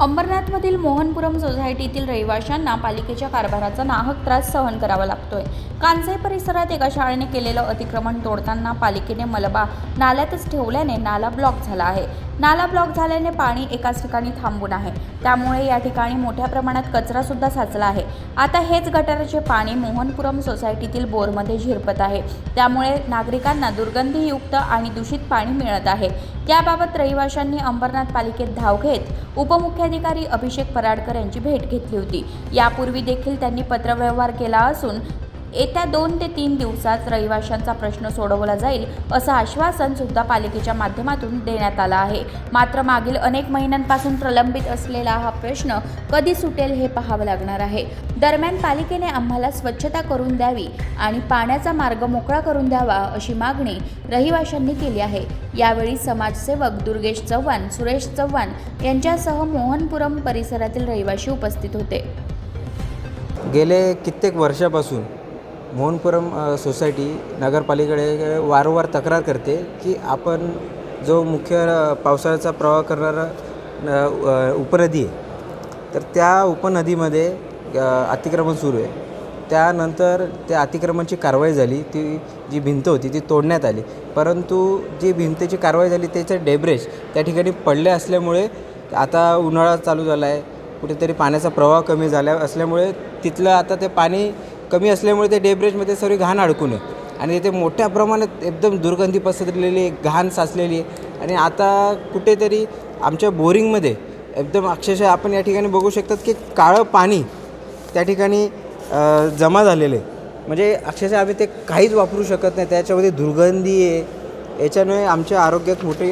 अंबरनाथमधील मोहनपुरम सोसायटीतील रहिवाशांना पालिकेच्या कारभाराचा नाहक त्रास सहन करावा लागतोय. कांसाई परिसरात एका शाळेने केलेलं अतिक्रमण तोडताना पालिकेने मलबा नाल्यातच ठेवल्याने नाला ब्लॉक झाला आहे. नाला ब्लॉक झाल्याने पाणी एकाच ठिकाणी थांबून आहे. त्यामुळे या ठिकाणी मोठ्या प्रमाणात कचरासुद्धा साचला आहे. आता हेच गटाराचे पाणी मोहनपुरम सोसायटीतील बोरमध्ये झिरपत आहे. त्यामुळे नागरिकांना दुर्गंधीयुक्त आणि दूषित पाणी मिळत आहे. त्याबाबत रहिवाशांनी अंबरनाथ पालिकेत धाव घेत उपमुख्य अधिकारी अभिषेक पराडकर यांची भेट घेतली होती. यापूर्वी देखील त्यांनी पत्रव्यवहार केला असून येत्या दोन ते तीन दिवसात रहिवाशांचा प्रश्न सोडवला जाईल असं आश्वासन सुद्धा पालिकेच्या माध्यमातून देण्यात आलं आहे. मात्र मागील अनेक महिन्यांपासून प्रलंबित असलेला हा प्रश्न कधी सुटेल हे पाहावं लागणार आहे. दरम्यान पालिकेने आम्हाला स्वच्छता करून द्यावी आणि पाण्याचा मार्ग मोकळा करून द्यावा अशी मागणी रहिवाशांनी केली आहे. यावेळी समाजसेवक दुर्गेश चव्हाण सुरेश चव्हाण यांच्यासह मोहनपुरम परिसरातील रहिवाशी उपस्थित होते. गेले कित्येक वर्षापासून मोहनपुरम सोसायटी नगरपालिकेकडे वारंवार तक्रार करते की आपण जो मुख्य पावसाळ्याचा प्रवाह करणारा उपनदी आहे तर त्या उपनदीमध्ये अतिक्रमण सुरू आहे. त्यानंतर त्या अतिक्रमणची कारवाई झाली ती जी भिंत होती ती तोडण्यात आली. परंतु जी भिंतीची कारवाई झाली त्याचे डेब्रेज त्या ठिकाणी पडले असल्यामुळे आता उन्हाळा चालू झाला आहे कुठेतरी पाण्याचा प्रवाह कमी झाला असल्यामुळे तिथलं आता ते पाणी कमी असल्यामुळे ते डेब्रेजमध्ये सर्व घाण अडकून आहे. आणि तिथे मोठ्या प्रमाणात एकदम दुर्गंधी पसरलेली आहे घाण साचलेली आहे. आणि आता कुठेतरी आमच्या बोरिंगमध्ये एकदम अक्षरशः आपण या ठिकाणी बघू शकतात की काळं पाणी त्या ठिकाणी जमा झालेलं आहे. म्हणजे अक्षरशः आम्ही ते काहीच वापरू शकत नाही. त्याच्यामध्ये दुर्गंधी आहे. याच्यामुळे आमच्या आरोग्यात मोठे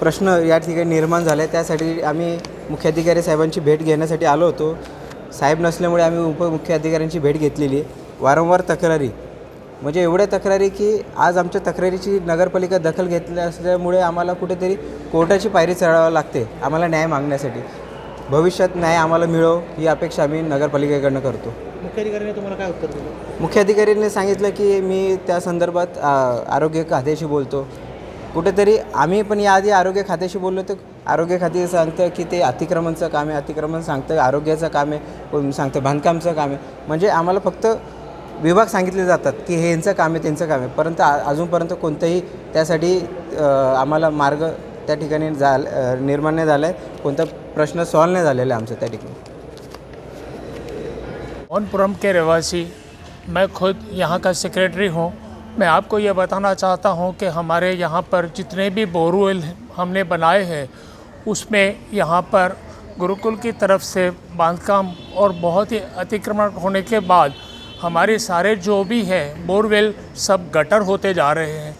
प्रश्न या ठिकाणी निर्माण झाले. त्यासाठी आम्ही मुख्याधिकारी साहेबांची भेट घेण्यासाठी आलो होतो. साहेब नसल्यामुळे आम्ही उपमुख्याधिकाऱ्यांची भेट घेतलेली आहे. वारंवार तक्रारी. म्हणजे एवढ्या तक्रारी की आज आमच्या तक्रारीची नगरपालिका दखल घेतली असल्यामुळे आम्हाला कुठेतरी कोर्टाची पायरी चढावं लागते आम्हाला न्याय मागण्यासाठी. भविष्यात न्याय आम्हाला मिळो ही अपेक्षा आम्ही नगरपालिकेकडनं करतो. मुख्याधिकाऱ्याने तुम्हाला काय उत्तर दिलं? मुख्याधिकाऱ्यांनी सांगितलं की मी त्या संदर्भात आरोग्य खात्याशी बोलतो. कुठेतरी आम्ही पण याआधी आरोग्य खात्याशी बोललो तर आरोग्य खाते सांगतं की ते अतिक्रमणचं काम आहे अतिक्रमण सांगतं आरोग्याचं काम आहे कोण सांगतं बांधकामचं काम आहे. म्हणजे आम्हाला फक्त विभाग सांगितले जातात की हे यांचं काम आहे त्यांचं काम आहे. परंतु अजूनपर्यंत कोणतंही त्यासाठी आम्हाला मार्ग त्या ठिकाणी जा निर्माण नाही झाला आहे कोणता प्रश्न सॉल्व नाही झालेला आहे आमचा त्या ठिकाणी. मोहनपुरम के रहवासी मैं खुद यहाँ का सेक्रेटरी हूँ। मैं आपको ये बताना चाहता हूँ कि हमारे यहाँ पर जितने भी बोरवेल हमने बनाए हैं उसमें यहाँ पर गुरुकुल की तरफ़ से बांधकाम और बहुत ही अतिक्रमण होने के बाद हमारे सारे जो भी हैं, बोरवेल सब गटर होते जा रहे हैं।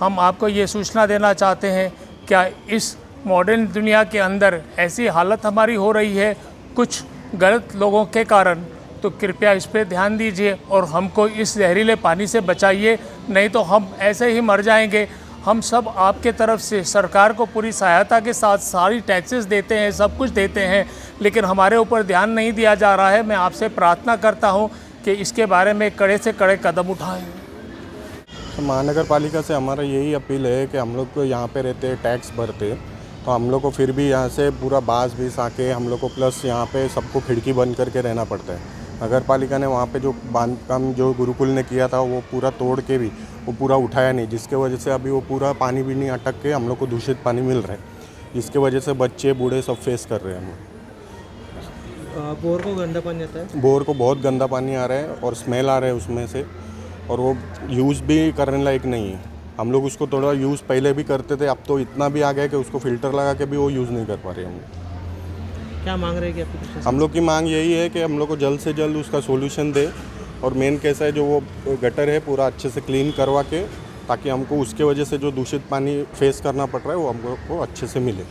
हम आपको ये सूचना देना चाहते हैं, क्या इस मॉडर्न दुनिया के अंदर ऐसी हालत हमारी हो रही है कुछ गलत लोगों के कारण? तो कृपया इस पर ध्यान दीजिए और हमको इस जहरीले पानी से बचाइए, नहीं तो हम ऐसे ही मर जाएँगे। हम सब आपके तरफ़ से, सरकार को पूरी सहायता के साथ सारी टैक्सेस देते हैं, सब कुछ देते हैं, लेकिन हमारे ऊपर ध्यान नहीं दिया जा रहा है। मैं आपसे प्रार्थना करता हूँ कि इसके बारे में कड़े से कड़े कदम उठाएँ। तो महानगर पालिका से हमारा यही अपील है कि हम लोग को यहाँ पे रहते टैक्स भरते। तो हम लोग को फिर भी यहाँ से पूरा बास बीस आके हम लोग को प्लस यहाँ पे सबको खिड़की बंद करके रहना पड़ता है। नगर पालिका ने वहाँ पे जो बांधकाम जो गुरुकुल ने किया था वो पूरा तोड़ के भी वो पूरा उठाया नहीं जिसके वजह से अभी वो पूरा पानी भी नहीं अटक के हम लोग को दूषित पानी मिल रहा है जिसके वजह से बच्चे बूढ़े सब फेस कर रहे हैं हम लोग। बोर को गंदा पानी आता है? बोर को बहुत गंदा पानी आ रहा है और स्मेल आ रहा है उसमें से और वो यूज़ भी करने लायक नहीं है। हम लोग उसको थोड़ा यूज़ पहले भी करते थे अब तो इतना भी आ गया कि उसको फ़िल्टर लगा के भी वो यूज़ नहीं कर पा रहे हम लोग। क्या मांग रहे हैं कि हम लोग की मांग यही है कि हम लोग को जल्द से जल्द उसका सोल्यूशन दे और मेन कैसा है जो वो गटर है, पूरा अच्छे से क्लीन करवा के ताकि हमको उसके वजह से जो दूषित पानी फेस करना पड़ रहा है, वो हमको अच्छे से मिले।